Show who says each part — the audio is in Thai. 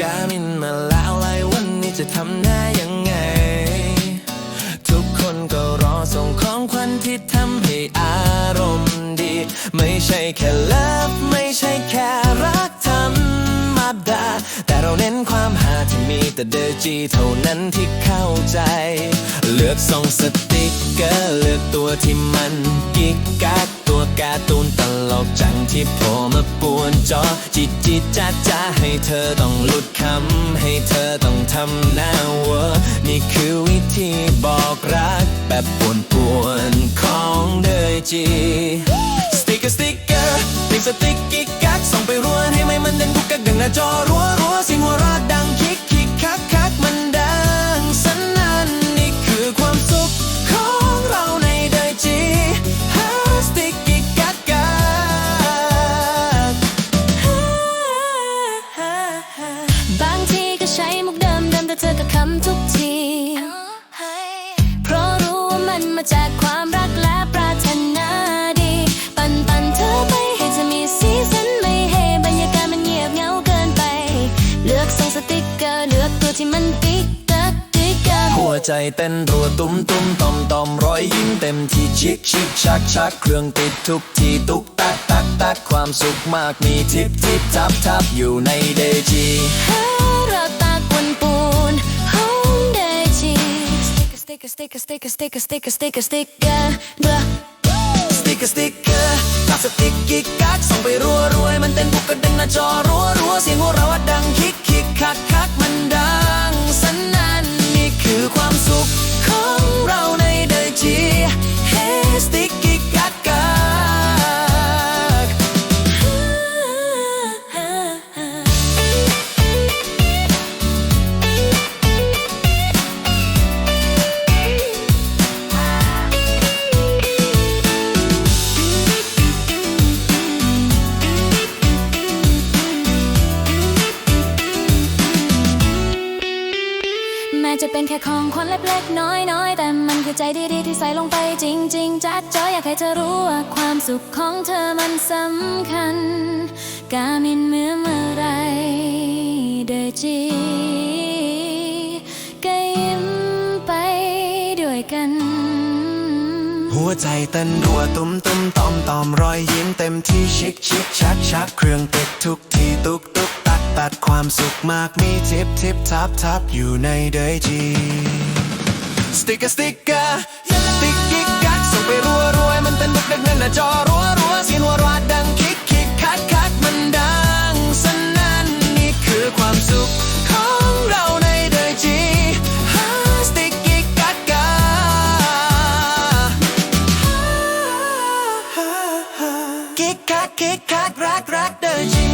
Speaker 1: กามินมาแล้วไลยวันนี้จะทำหน้ายังไง ทุกคนก็รอส่งข้อ งขวัญที่ทำให้อารมณ์ดี ไม่ใช่แค่เลิฟไม่ใช่แค่รักธรรมดา แต่เราเน้นความหาที่มีแต่เดอจีเท่านั้นที่เข้าใจ เลือกส่งสติกเกอร์เลือกตัวที่มันกิกกักตัวการ์ตูนตลกจังที่โผล่มาป่วนจอจิตจิตจ้าจ้าให้เธอต้องหลุดคำให้เธอต้องทำหน้าเวอร์ นี่คือวิธีบอกรักแบบป่วนๆของเดอจีสติกเกอร์สติกเกอร์ติดสติกกิกกักส่งไปรัวให้ไม่มันด่นกุกกักดังหน้าจอรัวรัวสียงหัวราะดังคิกคิกคักคักมันดังสนั่นนี่คือ
Speaker 2: ความ
Speaker 1: สุขของเราในเดอจีฮาสติกกิกกักกัก
Speaker 3: บางทีก็ใช้มุก เธอก็คำทุกที เพราะรู้ว่ามันมาจากความรักและปรารถนาดี ปันปันเธอไปให้เธอมีสีสันไม่ให้บรรยากาศมันเงียบเงาเกินไป เลือกส่งสติกเกอร์เลือกตัวที่มันติ๊กกักติ๊กกักหั
Speaker 1: วใจเต้นรัวตุ้มตุ้มต่อมต่อมรอยยิ้มเต็มที่ชิกชิกชักชักเครื่องติดทุกทีตุกตักตักตักความสุขมากมีทิปทิปทับทับอยู่ในเดจี
Speaker 3: หาเราตากวนปูนห้องเดจีสติกเกอร์สติกเกอร์สติกเกอร์สติกเกอร์สติกเกอร์สติกเกอร์สติกเกอร์เบลอ
Speaker 1: สติกเกอร์สติกเกอร์ตัดสติกกิกกักส่งไปรัวรวยมันเต้นปุกกระดึงหน้าจอรัวรัวเสียงหัวเราะดังคิกคิกคัก
Speaker 3: เป็นแค่ของคนเล็กๆน้อยๆ แต่มันคือใจดีๆที่ใส่ลงไปจริง ๆจัดจ้อยอยากให้เธอรู้ว่าความสุขของเธอมันสำคัญ กามินเมื่อเมื่อไรเดอจีก็ยิ้มไปด้วยกัน ห
Speaker 2: ัวใจเต้นรัวตุ้มตุ้มตอมตอมรอยยิ้มเต็มที่ชิกชิกชักชักเครื่องติดทุกทีตุกตุก ปัดความสุขมากมีทิปทิปทับทับอยู่ในเดยจีสติกเกอร์สติกเกอร์สติกกิกกักส่งไปรัวรวยมันเต้นดึกดึกนั่นนะจอรัวรัวเสียงหัวรัดดังคิกคิกคักคักมันดังสนั่นนี่คือความสุขของเราในเดยจีฮาสติกกิกกักกาฮากิกคักคิกคักรักรักเดยจี